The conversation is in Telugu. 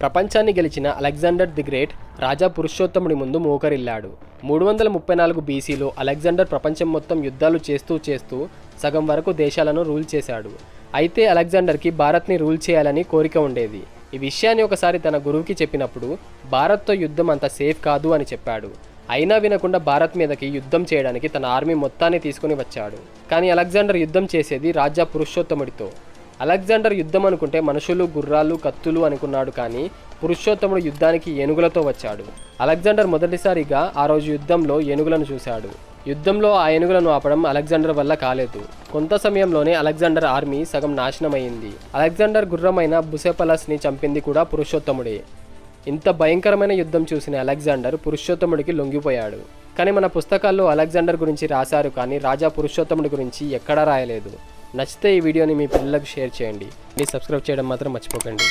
ప్రపంచాన్ని గెలిచిన అలెగ్జాండర్ ది గ్రేట్ రాజా పురుషోత్తముడి ముందు మోకరిల్లాడు. మూడు వందల ముప్పై నాలుగు బీసీలో అలెగ్జాండర్ ప్రపంచం మొత్తం యుద్ధాలు చేస్తూ చేస్తూ సగం వరకు దేశాలను రూల్ చేశాడు. అయితే అలెగ్జాండర్కి భారత్ని రూల్ చేయాలని కోరిక ఉండేది. ఈ విషయాన్ని ఒకసారి తన గురువుకి చెప్పినప్పుడు భారత్తో యుద్ధం అంత సేఫ్ కాదు అని చెప్పాడు. అయినా వినకుండా భారత్ మీదకి యుద్ధం చేయడానికి తన ఆర్మీ మొత్తాన్ని తీసుకుని వచ్చాడు. కానీ అలెగ్జాండర్ యుద్ధం చేసేది రాజా పురుషోత్తముడితో. అలెగ్జాండర్ యుద్ధం అనుకుంటే మనుషులు గుర్రాలు కత్తులు అనుకున్నాడు కానీ పురుషోత్తముడు యుద్ధానికి ఏనుగులతో వచ్చాడు. అలెగ్జాండర్ మొదటిసారిగా ఆ రోజు యుద్ధంలో ఏనుగులను చూశాడు. యుద్ధంలో ఆ ఏనుగులను ఆపడం అలెగ్జాండర్ వల్ల కాలేదు. కొంత సమయంలోనే అలెగ్జాండర్ ఆర్మీ సగం నాశనమైంది. అలెగ్జాండర్ గుర్రమైన బుసెపలస్ని చంపింది కూడా పురుషోత్తముడే. ఇంత భయంకరమైన యుద్ధం చూసిన అలెగ్జాండర్ పురుషోత్తముడికి లొంగిపోయాడు. కానీ మన పుస్తకాల్లో అలెగ్జాండర్ గురించి రాశారు కానీ రాజా పురుషోత్తముడి గురించి ఎక్కడా రాయలేదు. నచ్చితే ఈ వీడియోని మీ పిల్లలకు షేర్ చేయండి. ప్లీజ్ సబ్స్క్రైబ్ చేయడం మాత్రం మర్చిపోకండి.